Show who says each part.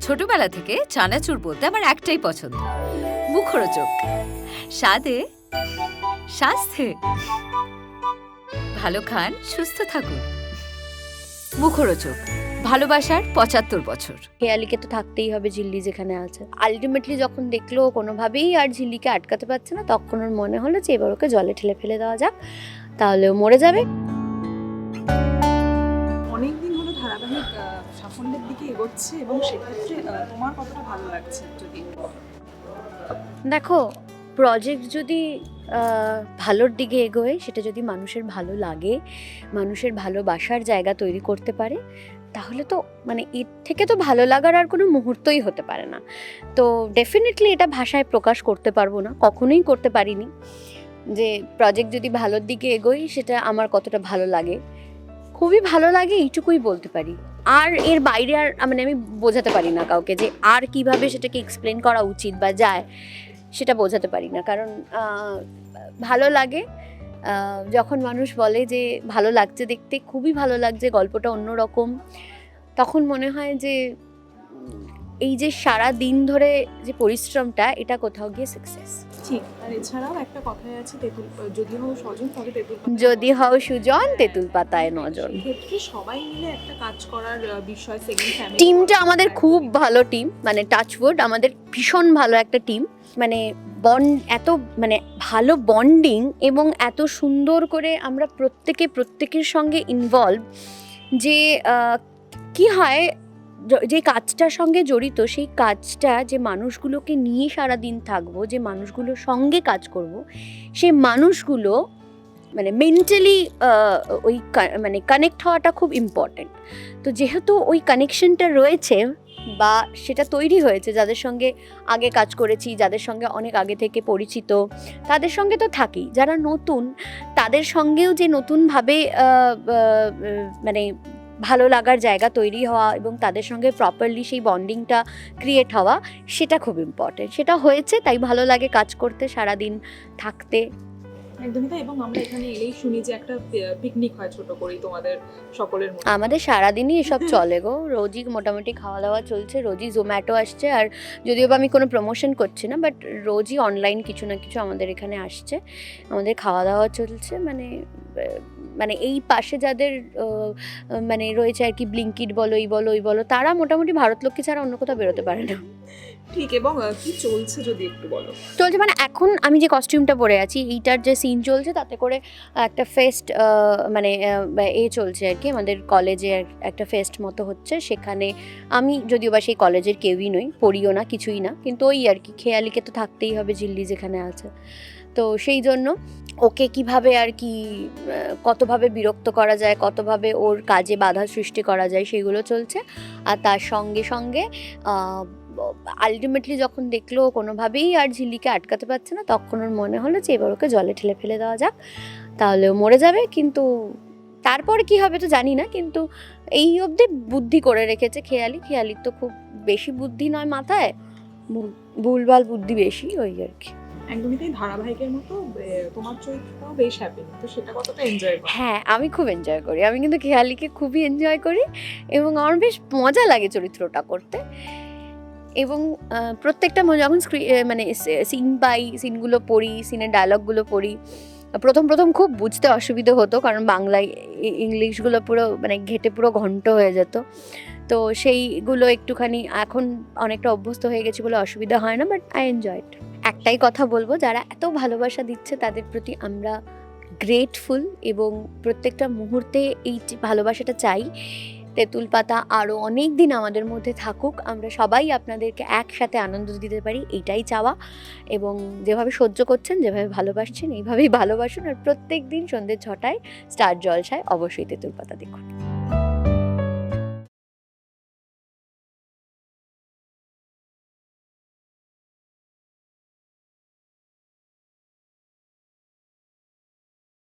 Speaker 1: ছোটবেলা থেকে চানাচুর বলতে আমার একটাই পছন্দ। মুখরোচক। স্বাদে, স্বাস্থ্যে। ভালো খান, সুস্থ থাকুন। মুখরোচক। ভালোবাসার পঁচাত্তর বছর।
Speaker 2: হেয়ালিকে তো থাকতেই হবে ঝিল্লি যেখানে আছে। আলটিমেটলি যখন দেখল কোনোভাবেই আর ঝিল্লিকে আটকাতে পারছে না, তখন ওর মনে হলো যে এবার ওকে জলে ঠেলে ফেলে দেওয়া যাক। তাহলে মরে যাবে।
Speaker 3: সাফল্যের দিকে এগোচ্ছে এবং সেক্ষেত্রে তোমার কতটা ভালো লাগছে যদি?
Speaker 2: দেখো প্রজেক্ট যদি ভালোর দিকে এগোয়, সেটা যদি মানুষের ভালো লাগে, মানুষের ভালোবাসার জায়গা তৈরি করতে পারে, তাহলে তো মানে এর থেকে তো ভালো লাগার আর কোনো মুহূর্তই হতে পারে না। তো ডেফিনেটলি এটা ভাষায় প্রকাশ করতে পারব না, কখনোই করতে পারিনি। যে প্রজেক্ট যদি ভালোর দিকে এগোই সেটা আমার কতটা ভালো লাগে। খুবই ভালো লাগে, এইটুকুই বলতে পারি। আর এর বাইরে আর মানে আমি বোঝাতে পারি না কাউকে যে আর কীভাবে সেটাকে এক্সপ্লেন করা উচিত বা যায়, সেটা বোঝাতে পারি না। কারণ ভালো লাগে যখন মানুষ বলে যে ভালো লাগছে দেখতে, খুবই ভালো লাগছে গল্পটা অন্যরকম, তখন মনে হয় যে এই যে সারা দিন ধরে যে পরিশ্রমটা এটা কোথাও গিয়ে সাকসেস
Speaker 3: ঠিক আর এছাড়াও একটা কথাই আছে তেঁতুল যদি হোক স্বজন তবে তেঁতুল
Speaker 2: যদি হও সুজন তেঁতুল পাতায় নজন
Speaker 3: ক্ষেত্রে সবাই মিলে একটা কাজ করার বিষয় সেকেন্ড ফ্যামিলি
Speaker 2: টিমটা আমাদের খুব ভালো টিম মানে টাচউড আমাদের ভীষণ ভালো একটা টিম মানে বন্ড এত মানে ভালো বন্ডিং এবং এত সুন্দর করে আমরা প্রত্যেকে প্রত্যেকের সঙ্গে ইনভলভ যে কি হয় য- কাজটার সঙ্গে জড়িত, সেই কাজটা যে মানুষগুলোকে নিয়ে সারা দিন থাকব, যে মানুষগুলোর সঙ্গে কাজ করব সেই মানুষগুলো মানে মেন্টালি ওই মানে কানেক্ট হওয়াটা খুব ইম্পর্ট্যান্ট তো যেহেতু ওই কানেকশনটা রয়েছে বা সেটা তৈরি হয়েছে, যাদের সঙ্গে আগে কাজ করেছি, যাদের সঙ্গে অনেক আগে থেকে পরিচিত, তাদের সঙ্গে তো থাকি। যারা নতুন, তাদের সঙ্গেও যে নতুনভাবে মানে ভালো লাগার জায়গা তৈরি হওয়া এবং তাদের সঙ্গে প্রপারলি সেই বন্ডিংটা ক্রিয়েট হওয়া সেটা খুব ইম্পর্টেন্ট সেটা হয়েছে তাই ভালো লাগে কাজ করতে সারাদিন থাকতে।
Speaker 3: একদমই তাই এবং আমরা এখানে এলেই শুনি যে একটা পিকনিক হয় ছোট তোমাদের সকলের মধ্যে।
Speaker 2: আমাদের সারাদিনই এসব চলে গো। রোজই মোটামুটি খাওয়া দাওয়া চলছে রোজই জোম্যাটো আসছে আর যদিও বা আমি কোনো প্রমোশন করছি না বাট রোজই অনলাইন কিছু না কিছু আমাদের এখানে আসছে। আমাদের খাওয়া দাওয়া চলছে মানে মানে এই পাশে যাদের মানে রয়েছে আর কি ব্লিঙ্কিট বলো এই বলো ওই বলো তারা মোটামুটি ভারতলক্ষ্মী ছাড়া অন্য কোথাও বেরোতে পারে না।
Speaker 3: ঠিক এবং কি চলছে যদি একটু বলো?
Speaker 2: চলছে মানে এখন আমি যে কস্টিউমটা পরে আছি এইটার যে সিন চলছে তাতে করে একটা ফেস্ট মানে এ চলছে আর কি আমাদের কলেজে একটা ফেস্ট মতো হচ্ছে সেখানে আমি যদিও বা সেই কলেজের কেউই নই পড়িও না কিছুই না কিন্তু ওই আর কি খেয়ালিকে তো থাকতেই হবে ঝিল্লি যেখানে আছে। তো সেই জন্য ওকে কীভাবে আর কি কতভাবে বিরক্ত করা যায়, কতভাবে ওর কাজে বাধা সৃষ্টি করা যায় সেগুলো চলছে। আর তার সঙ্গে সঙ্গে আলটিমেটলি যখন দেখল কোনোভাবেই আর ঝিল্লিকে আটকাতে পারছে না, তখন ওর মনে হলো যে এবার ওকে জলে ঠেলে ফেলে দেওয়া যাক, তাহলে ও মরে যাবে। কিন্তু তারপরে কি হবে তো জানি না, কিন্তু এই অবধি বুদ্ধি করে রেখেছে খেয়ালি। খেয়ালির তো খুব বেশি বুদ্ধি নয় মাথায়, ভুল- ভুলভাল বুদ্ধি বেশি ওই আর কি।
Speaker 3: একদমই তাই, ধারাবাহিকের মতো তোমার চরিত্রটাও বেশ হ্যাপি তো সেটা কতটা এনজয় করো?
Speaker 2: হ্যাঁ আমি খুব এনজয় করি। আমি কিন্তু খেয়ালিকে খুবই এনজয় করি এবং আমার বেশ মজা লাগে চরিত্রটা করতে। এবং প্রত্যেকটা ম- যখন মানে সিন পাই সিনগুলো পড়ি সিনের ডায়লগগুলো পড়ি, প্রথম প্রথম খুব বুঝতে অসুবিধে হতো কারণ বাংলায় ইংলিশগুলো পুরো মানে ঘেটে পুরো ঘন্ট হয়ে যেত। তো সেইগুলো একটুখানি এখন অনেকটা অভ্যস্ত হয়ে গেছে বলে অসুবিধা হয় না বাট আই এনজয় ইট একটাই কথা বলব, যারা এত ভালোবাসা দিচ্ছে তাদের প্রতি আমরা গ্রেটফুল এবং প্রত্যেকটা মুহূর্তে এই ভালোবাসাটা চাই, তেঁতুল পাতা আরও অনেক দিন আমাদের মধ্যে থাকুক, আমরা সবাই আপনাদেরকে একসাথে আনন্দ দিতে পারি এইটাই চাওয়া এবং যেভাবে সহ্য করছেন, যেভাবে ভালোবাসছেন, এইভাবেই ভালোবাসুন আর প্রত্যেক দিন সন্ধ্যে ছটায় স্টার জলসায় অবশ্যই তেঁতুল পাতা দেখুন।